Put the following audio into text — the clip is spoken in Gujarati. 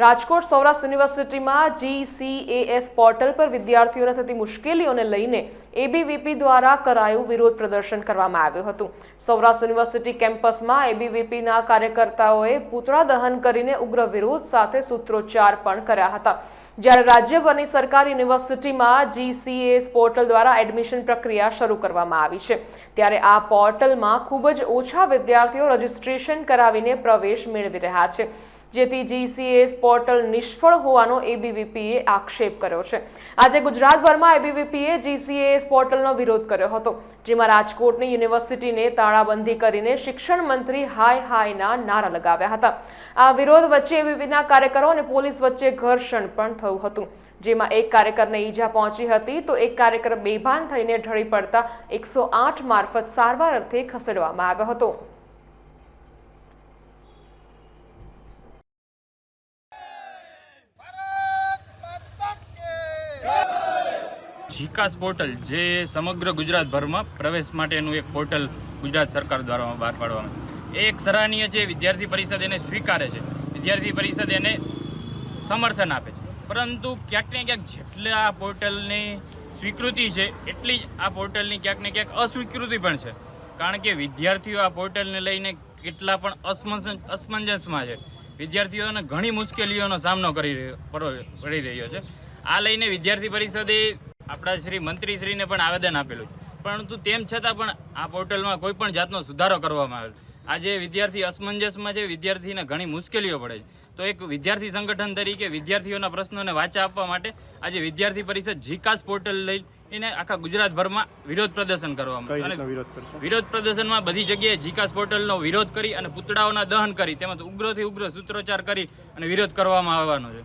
રાજકોટ સૌરાષ્ટ્ર યુનિવર્સિટીમાં જીસીએએસ પોર્ટલ પર વિદ્યાર્થીઓને થતી મુશ્કેલીઓને લઈને એબીવીપી દ્વારા કરાયું વિરોધ પ્રદર્શન કરવામાં આવ્યું હતું. સૌરાષ્ટ્ર યુનિવર્સિટી કેમ્પસમાં એબીવીપીના કાર્યકર્તાઓએ પૂતળા દહન કરીને ઉગ્ર વિરોધ સાથે સૂત્રોચ્ચાર પણ કર્યા હતા. જ્યારે રાજ્યભરની સરકારી યુનિવર્સિટીમાં જીસીએસ પોર્ટલ દ્વારા એડમિશન પ્રક્રિયા શરૂ કરવામાં આવી છે, ત્યારે આ પોર્ટલમાં ખૂબ જ ઓછા વિદ્યાર્થીઓ રજીસ્ટ્રેશન કરાવીને પ્રવેશ મેળવી રહ્યા છે. જેથી જીસીએસ પોર્ટલ નિષ્ફળ હોવાનો એબીવીપીએ આક્ષેપ કર્યો છે. આજે ગુજરાતભરમાં એબીવીપીએ જીસીએસ પોર્ટલનો વિરોધ કર્યો હતો, જેમાં રાજકોટની યુનિવર્સિટીને તાળાબંધી કરીને શિક્ષણ મંત્રી હાય હાયના નારા લગાવ્યા હતા. આ વિરોધ વચ્ચે એબીવીના કાર્યકરો અને પોલીસ વચ્ચે ઘર્ષણ પણ થયું હતું. જેમાં એક કાર્યકરને ઈજા પહોંચી હતી, તો એક કાર્યકર બેભાન થઈને ઢળી પડતા એકસો આઠ મારફત સારવાર અર્થે ખસેડવામાં આવ્યો હતો. જીકાસ પોર્ટલ, જે સમગ્ર ગુજરાતભરમાં પ્રવેશ માટેનું એક પોર્ટલ ગુજરાત સરકાર દ્વારા બહાર પાડવામાં એ એક સરાહનીય છે, વિદ્યાર્થી પરિષદ એને સ્વીકારે છે. વિદ્યાર્થી પરિષદ એને સમર્થન આપે છે. પરંતુ ક્યાંક ને ક્યાંક જેટલા પોર્ટલની સ્વીકૃતિ છે, એટલી જ આ પોર્ટલની ક્યાંક ને ક્યાંક અસ્વીકૃતિ પણ છે. કારણ કે વિદ્યાર્થીઓ આ પોર્ટલને લઈને કેટલા પણ અસમંજસ, અસમંજસમાં છે. વિદ્યાર્થીઓને ઘણી મુશ્કેલીઓનો સામનો કરી રહ્યો પડી રહ્યો છે. આ લઈને વિદ્યાર્થી પરિષદે આપણા શ્રી મંત્રીશ્રીને પણ આવેદન આપેલું પરંતુ તેમ છતાં પણ આ પોર્ટલમાં કોઈ પણ જાતનો સુધારો કરવામાં આવેલ આજે વિદ્યાર્થી અસમંજસમાં છે વિદ્યાર્થીને ઘણી મુશ્કેલીઓ પડે છે. તો એક વિદ્યાર્થી સંગઠન તરીકે વિદ્યાર્થીઓના પ્રશ્નોને વાચા આપવા માટે આજે વિદ્યાર્થી પરિષદ જીકાસ પોર્ટલ લઈને આખા ગુજરાતભરમાં વિરોધ પ્રદર્શન કરવામાં વિરોધ પ્રદર્શનમાં બધી જગ્યાએ જીકાસ પોર્ટલનો વિરોધ કરી અને પુતળાઓના દહન કરી તેમજ ઉગ્રથી ઉગ્ર સૂત્રોચ્ચાર કરી અને વિરોધ કરવામાં આવવાનો છે.